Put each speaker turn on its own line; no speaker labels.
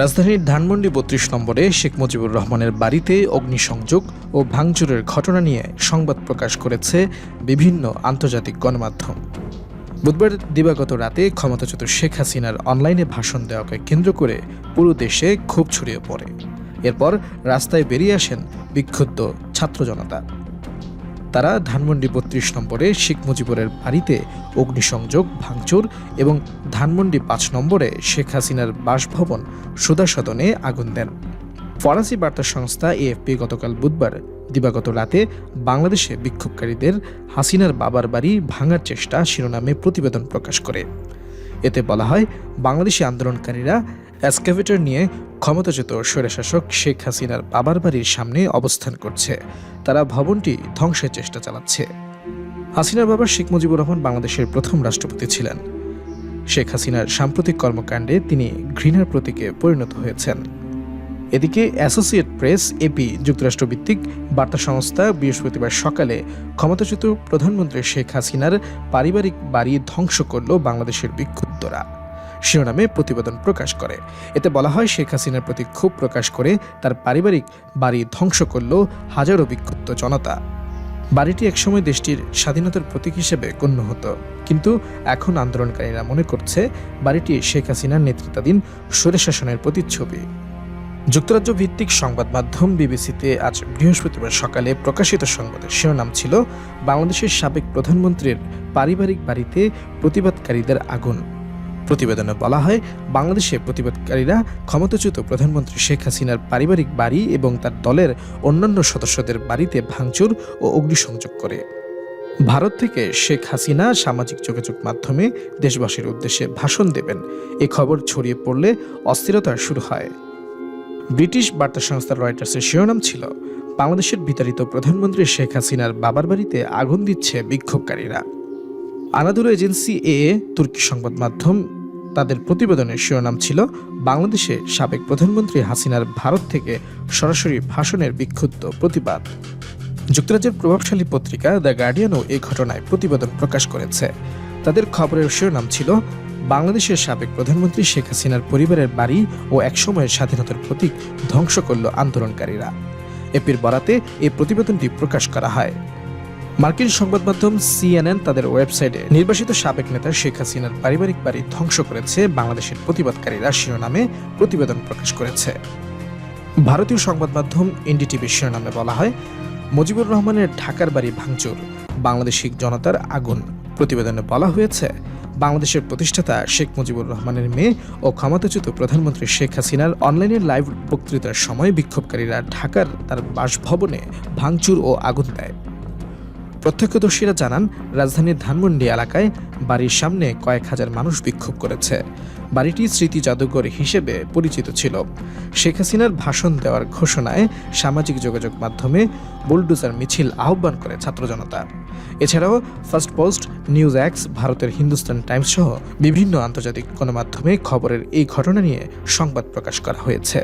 রাজধানীর ধানমন্ডি বত্রিশ নম্বরে শেখ মুজিবুর রহমানের বাড়িতে অগ্নিসংযোগ ও ভাঙচুরের ঘটনা নিয়ে সংবাদ প্রকাশ করেছে বিভিন্ন আন্তর্জাতিক গণমাধ্যম। বুধবার দিবাগত রাতে ক্ষমতাচ্যুত শেখ হাসিনার অনলাইনে ভাষণ দেওয়াকে কেন্দ্র করে পুরো দেশে ক্ষোভ ছড়িয়ে পড়ে। এরপর রাস্তায় বেরিয়ে আসেন বিক্ষুব্ধ ছাত্র জনতা তারা ধানমন্ডি বত্রিশ নম্বরে শেখ মুজিবুরের বাড়িতে অগ্নিসংযোগ, ভাঙচুর এবং ধানমন্ডি পাঁচ নম্বরে শেখ হাসিনার বাসভবন সুদাসদনে আগুন দেন। ফরাসি বার্তা সংস্থা এএফপি গতকাল বুধবার দিবাগত রাতে বাংলাদেশে বিক্ষোভকারীদের হাসিনার বাবার বাড়ি ভাঙার চেষ্টা শিরোনামে প্রতিবেদন প্রকাশ করে। এতে বলা হয়, বাংলাদেশি আন্দোলনকারীরা অ্যাসকেভেটর নিয়ে ক্ষমতাচ্যুত স্বৈরশাসক শেখ হাসিনার বাবার বাড়ির সামনে অবস্থান করছে। তারা ভবনটি ধ্বংসের চেষ্টা চালাচ্ছে। হাসিনার বাবা শেখ মুজিবুর রহমান বাংলাদেশের প্রথম রাষ্ট্রপতি ছিলেন। শেখ হাসিনার সাম্প্রতিক কর্মকাণ্ডে তিনি ঘৃণার প্রতীকে পরিণত হয়েছেন। এদিকে অ্যাসোসিয়েট প্রেস এপি যুক্তরাষ্ট্রভিত্তিক বার্তা সংস্থা বৃহস্পতিবার সকালে ক্ষমতাচ্যুত প্রধানমন্ত্রী শেখ হাসিনার পারিবারিক বাড়ি ধ্বংস করল বাংলাদেশের বিক্ষুব্ধরা। শিরোনামে প্রতিবেদন প্রকাশ করে। এতে বলা হয়, শেখ হাসিনার প্রতি ক্ষোভ প্রকাশ করে তার পারিবারিক বাড়ি ধ্বংস করল হাজারো বিক্ষুব্ধ জনতা। বাড়িটি একসময় দেশটির স্বাধীনতার প্রতীক হিসেবে গণ্য হতো। কিন্তু এখন আন্দোলনকারীরা মনে করছে, বাড়িটি শেখ হাসিনার নেতৃত্বাধীন স্বৈরশাসনের প্রতিচ্ছবি। যুক্তরাজ্য ভিত্তিক সংবাদ মাধ্যম বিবিসিতে আজ বৃহস্পতিবার সকালে প্রকাশিত সংবাদের শিরোনাম ছিল, বাংলাদেশের সাবেক প্রধানমন্ত্রীর পারিবারিক বাড়িতে প্রতিবাদকারীদের আগুন। প্রতিবেদনে বলা হয়, বাংলাদেশে প্রতিবাদকারীরা ক্ষমতাচ্যুত প্রধানমন্ত্রী শেখ হাসিনার পারিবারিক বাড়ি এবং তার দলের অন্যান্য সদস্যদের বাড়িতে ভাঙচুর ও অগ্নিসংযোগ করে। ভারত থেকে শেখ হাসিনা সামাজিক যোগাযোগ মাধ্যমে দেশবাসীর উদ্দেশ্যে ভাষণ দেবেন। এ খবর ছড়িয়ে পড়লে অস্থিরতা শুরু হয়। ব্রিটিশ বার্তা সংস্থা রয়টার্সের শিরোনাম ছিল, বাংলাদেশের বিতাড়িত প্রধানমন্ত্রী শেখ হাসিনার বাবার বাড়িতে আগুন দিচ্ছে বিক্ষোভকারীরা। আনাদুল এজেন্সি এ তুর্কি সংবাদ মাধ্যম তাদের প্রতিবেদনের শিরোনাম ছিল, বাংলাদেশে সাবেক প্রধানমন্ত্রী হাসিনার ভারত থেকে সরাসরি ভাষণের বিক্ষুব্ধ প্রতিবাদ। যুক্তরাজ্যের প্রভাবশালী পত্রিকা দ্য গার্ডিয়ানও এই ঘটনায় প্রতিবেদন প্রকাশ করেছে। তাদের খবরের শিরোনাম ছিল, বাংলাদেশের সাবেক প্রধানমন্ত্রী শেখ হাসিনার পরিবারের বাড়ি ও একসময়ের স্বাধীনতার প্রতীক ধ্বংস করল আন্দোলনকারীরা। এপির বরাতে এই প্রতিবেদনটি প্রকাশ করা হয়। মার্কিন সংবাদ মাধ্যম সিএনএন তাদের ওয়েবসাইটে নির্বাসিত সাবেক নেতা শেখ হাসিনার পারিবারিক বাড়ি ধ্বংস করেছে বাংলাদেশের প্রতিবাদকারীরা শিরোনামে প্রতিবেদন প্রকাশ করেছে। ভারতীয় সংবাদ মাধ্যম এনডিটিভির শিরোনামে বলা হয়, মুজিবুর রহমানের ঢাকার বাড়ি ভাঙচুর বাংলাদেশি জনতার আগুন। প্রতিবেদনে বলা হয়েছে, বাংলাদেশের প্রতিষ্ঠাতা শেখ মুজিবুর রহমানের মেয়ে ও ক্ষমতাচ্যুত প্রধানমন্ত্রী শেখ হাসিনার অনলাইনে লাইভ বক্তৃতার সময় বিক্ষোভকারীরা ঢাকার তার বাসভবনে ভাঙচুর ও আগুন দেয়। প্রত্যক্ষদর্শীরা জানান, রাজধানীর ধানমন্ডি এলাকায় বাড়ির সামনে কয়েক হাজার মানুষ বিক্ষোভ করেছে। বাড়িটি স্মৃতি জাদুঘর হিসেবে পরিচিত ছিল। শেখ হাসিনার ভাষণ দেওয়ার ঘোষণায় সামাজিক যোগাযোগ মাধ্যমে বুলডুজার মিছিল আহ্বান করে ছাত্র জনতা। এছাড়াও ফার্স্ট পোস্ট, নিউজ অ্যাক্স ভারতের হিন্দুস্তান টাইমস সহ বিভিন্ন আন্তর্জাতিক গণমাধ্যমে খবরের এই ঘটনা নিয়ে সংবাদ প্রকাশ করা হয়েছে।